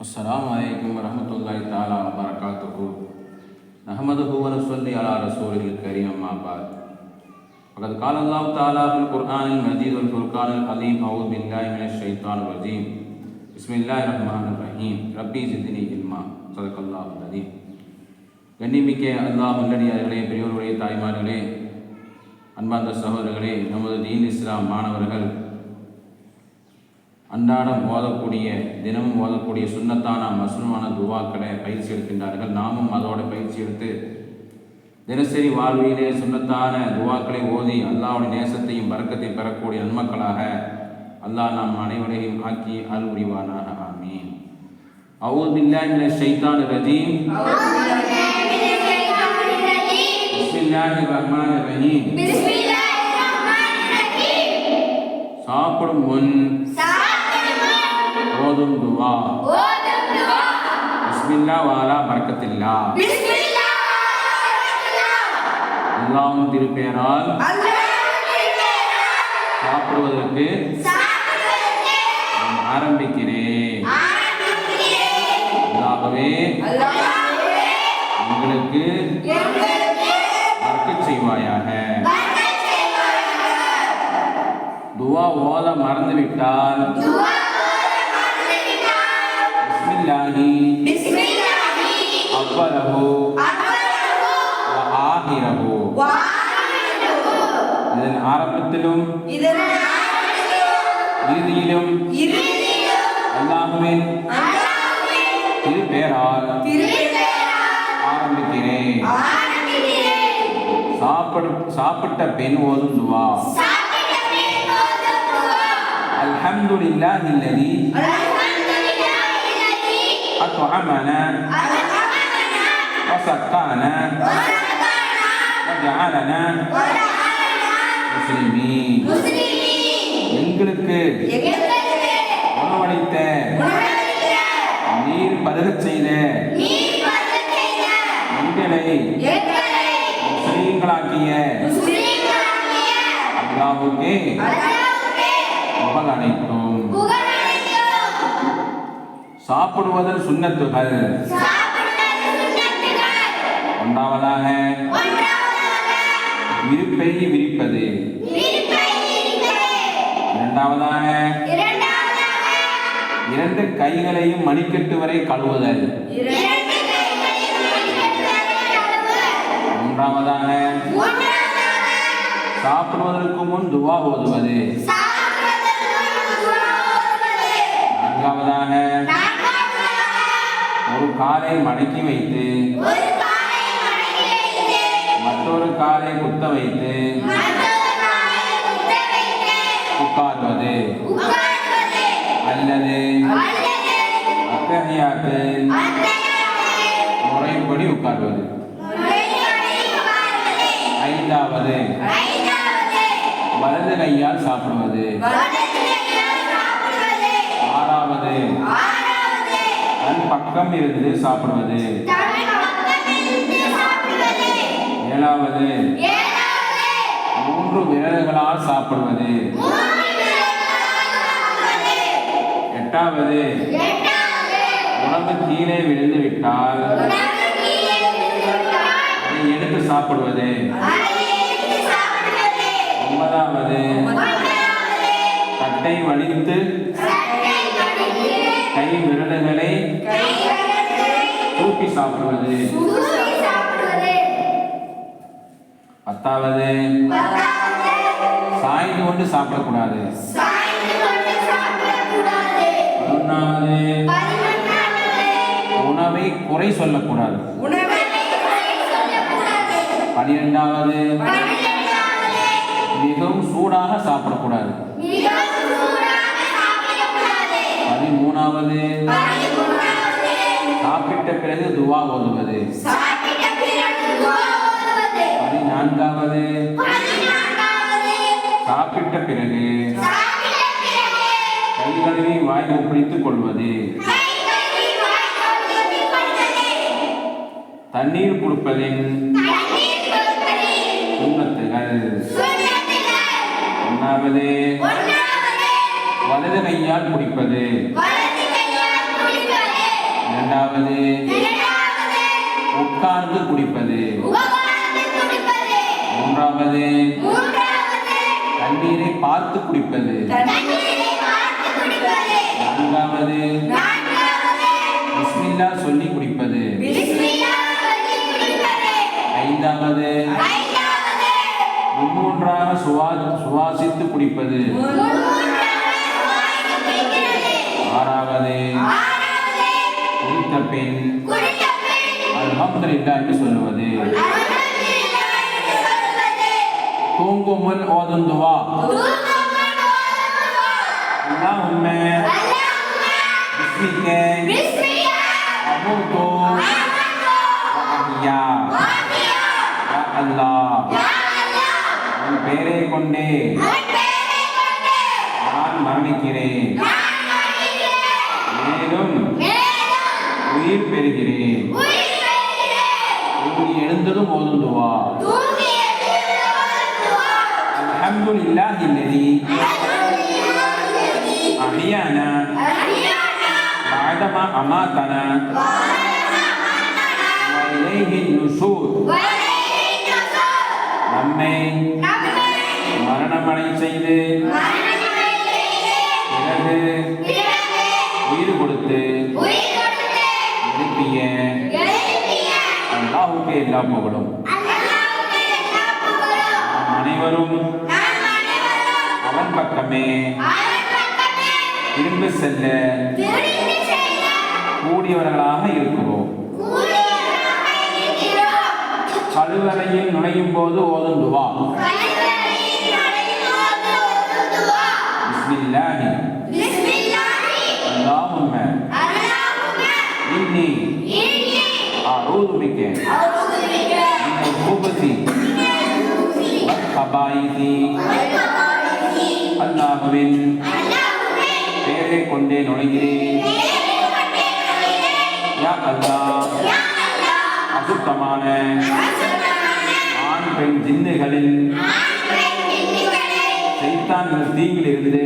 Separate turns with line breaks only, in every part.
السلام عليكم ورحمة الله تعالى وبركاته نحمده ونصلي على رسوله الكريم أما بعد فقد قال الله تعالى في القرآن المجيد والفرقان العظيم أعوذ بالله من الشيطان الرجيم بسم الله الرحمن الرحيم ربي زدني علما صدق الله العظيم கண்ணிமிக்க அல்லாஹ் நல்லடியார்களே பெரியோர்களே தாய்மார்களே அன்பார்ந்த சகோதரர்களே நமது தீன் இஸ்லாம் மாணவர்கள் அன்றாடம் ஓதக்கூடிய தினமும் ஓதக்கூடிய சுன்னத்தான மசுனமான துவாக்களை பயிற்சி எடுக்கின்றார்கள். நாமும் அதோட பயிற்சி எடுத்து தினசரி வாழ்விலே சுன்னத்தான துவாக்களை ஓதி அல்லாஹ்வுடைய நேசத்தையும் பறக்கத்தையும் பெறக்கூடிய நன்மக்களாக அல்லாஹ் நாம் அனைவரையும் ஆக்கி அருள் புரிவானாக. ஆமீன். அவுது பில்லாஹி மினஷ் ஷைத்தானிர் ரஜீம். பிஸ்மில்லாஹிர் ரஹ்மானிர் ரஹீம். சாப்பிடும் முன் ஓதும் துவா பிஸ்மில்லா வாலா பரக்கத்தில்லா. அல்லாஹ்வின் திருப்பெயரால் சாப்பிடுவதற்கு நான் ஆரம்பிக்கிறேன். அல்லாகவே உங்களுக்கு பறக்கச் செய்வாயாக. துவா ஓத மறந்துவிட்டால். பிஸ்மில்லாஹி. அவ்வலஹு வ ஆஹிரஹு இதன் ஆரம்பத்திலும் இறுதியிலும் அல்லாஹுவின் திருப்பெயரால் ஆரம்பிக்கிறேன். சாப்பிடு சாப்பிட்ட பெண் ஓதும் துவா. அல்ஹம்துலில்லாஹி அல்லதி அத்அமனா வஸக்கானா வஜஅலனா முஸ்லிமீன் எங்களுக்கு உணவளித்த. நீர் பருகச் செய்த. எங்களை முஸ்லீம்களாக்கிய. அல்லாஹ்வுக்கே புகழ் அனைத்தும் சாப்பிடுவதன் சுண்ணத்துகள். ஒன்றாவதாக விருப்பை விரிப்பது. இரண்டாவதாக இரண்டு கைகளையும் மணிக்கட்டு வரை கழுவுதல். மூன்றாவதாக சாப்பிடுவதற்கு முன் துவா ஓதுவது. நான்காவதாக காலை மடக்கி வைத்து மற்றொரு காலை குத்த வைத்து உட்கார்வது. அல்லது அத்தகையாத்து முறைப்படி உட்கார்வது. ஐந்தாவது வலது கையால் சாப்பிடுவது. ஆறாவது. தன் பக்கம் இருந்து சாப்பிடுவது? ஏழாவது. மூன்று விரல்களால் சாப்பிடுவது. எட்டாவது. உணவு கீழே விழுந்து விட்டால் அதை எடுத்து சாப்பிடுவது. ஒன்பதாவது. தட்டை வலித்து கை சாப்பிடுவது. பத்தாவது. சாய்ந்து கொண்டு சாப்பிடக்கூடாது. உணவை குறை சொல்லக்கூடாது. பனிரெண்டாவது. மிகவும் சூடாக சாப்பிடக்கூடாது. பதிமூணாவது. சாப்பிட்ட பிறகு துவா ஓதுவது. பதினான்காவது. சாப்பிட்ட பிறகு கை கழுவி வாய் ஒப்படைத்துக் கொள்வது. தண்ணீர் கொடுப்பதின் சுண்ணத்துகள். ஒன்றாவது வலது கையால் குடிப்பது இரண்டாவது உட்கார்ந்து குடிப்பது. மூன்றாவது. தண்ணீரை பார்த்து குடிப்பது. நான்காவது. பிஸ்மில்லா சொல்லி குடிப்பது. ஐந்தாவது. மும்மூன்றாக சுவா சுவாசித்து குடிப்பது. ஆறாவது. குடித்த பின் அல்ஹம்துலில்லாஹ் என்று சொல்லுவது. தூங்கும் முன் ஓதும் துவா. அல்ஹம்துலில்லாஹி அல்லதி அஹ்யானா بعدما أماتنا وإليه النشور நம்மை மரணமடை செய்து பிறகு உயிர் கொடுத்து எழுப்பிய அல்லாஹுக்கு எல்லா புகழும் பக்கமே திரும்ப செல்ல. கூடியவர்களாக இருக்கிறோம். கழுவறையில் நுழையும் போது ஓதும் துவா பிஸ்மில்லாஹி. அல்லாஹும்ம. இன்னி. அஊது பிக்க குபதி. வல் கபாயிதி. அல்லாஹுவின் பேரை கொண்டே நுழைகிறேன். யா அல்லாஹ் அசுத்தமான ஆண் பெண் ஜின்னுகளில் சைத்தான்கள் தீங்கிலிருந்து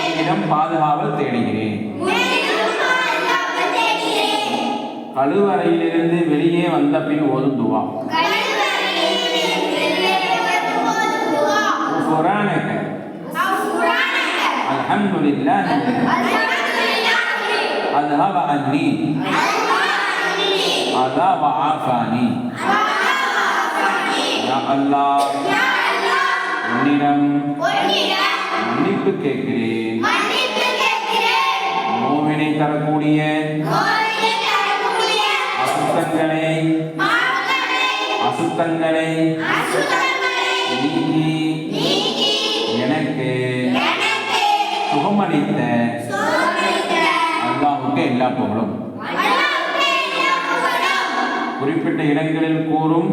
உன்னிடம் பாதுகாவல் தேடுகிறேன். கழுவறையிலிருந்து வெளியே வந்த பின் ஒதுந்துவான் துவா غفرانك الحمد لله أذهب عني أذى وعافاني يا الله உன்னிடம் மன்னிப்பு கேட்கிறேன் நோவினை தரக்கூடிய அசுத்தங்களை அசுத்தங்களை நீக்கி எனக்கு சுகமளித்த அல்லாஹுக்கு எல்லா புகழும். குறிப்பிட்ட இடங்களில் கூறும்.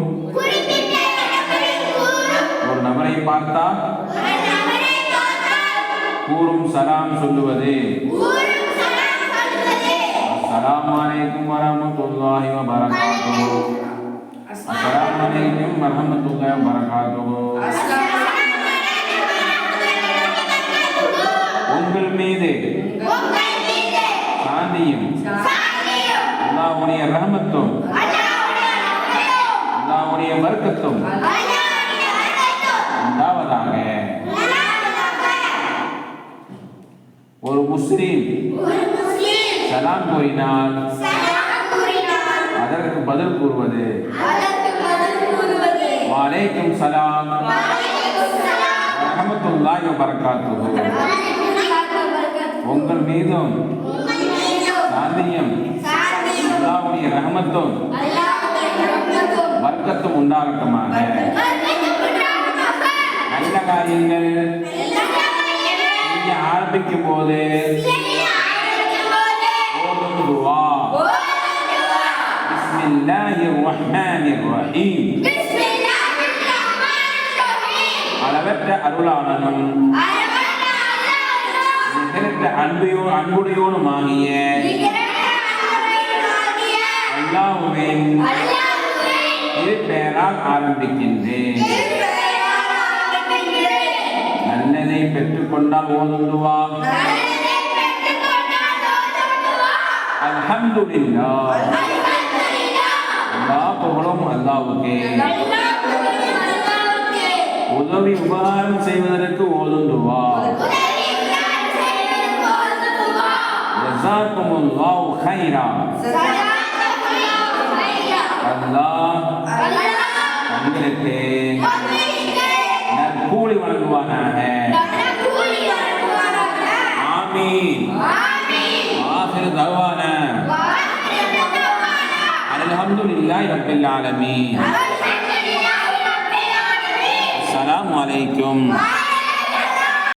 ஒரு நபரை பார்த்தா கூறும் சலாம் சொல்லுவது. அஸ்ஸலாமு அலைக்கும் வரஹ்மத்துல்லாஹி வபரகாத்துஹு. அஸ்ஸலாமு அலைக்கும் வரஹ்மத்துல்லாஹி வபரகாத்துஹு. உங்கள் மீது சாந்தியும் அல்லாஹ்வுடைய ரஹமத்தும் அல்லாஹ்வுடைய வர்க்கத்தும் உண்டாவதாக. ஒரு முஸ்லீம் சலாம் கூறினால் அதற்கு பதில் கூறுவது வலைக்கும் சலாம் ரஹமத்துல்லாஹி வபரகாத்துஹு. உங்கள் மீதும் சாந்தியம் அல்லாஹ்வுடைய ரஹமத்தும் வர்க்கத்தும் உண்டாகட்டுமாக. நல்ல காரியங்கள் செய்ய ஆரம்பிக்கும் போது துவா. பிஸ்மில்லாஹிர் ரஹ்மானிர் ரஹீம் அளவற்ற அருளாளனும் அன்பையோ அன்புடையோனுமாகிய அல்லாஹ்வின் இரு பெயரால் ஆரம்பிக்கின்றேன். நல்லதை பெற்றுக்கொண்டால் ஓதும் துவா அல்ஹம்துலில்லாஹ் எல்லா புகழும் அல்லாஹ்வுக்கே உதவி உபகாரம் செய்வதற்கு ஓதும் துவா ஜஸாக்குமுல்லாஹு கைரா. அல்லாஹ் உங்களுக்கு நற்கூலி வழங்குவானாக. ஆமீன். ஆஹிர் தவானா அல்ஹம்துலில்லாஹி ரப்பில் ஆலமீன். அஸ்ஸலாமு அலைக்கும்.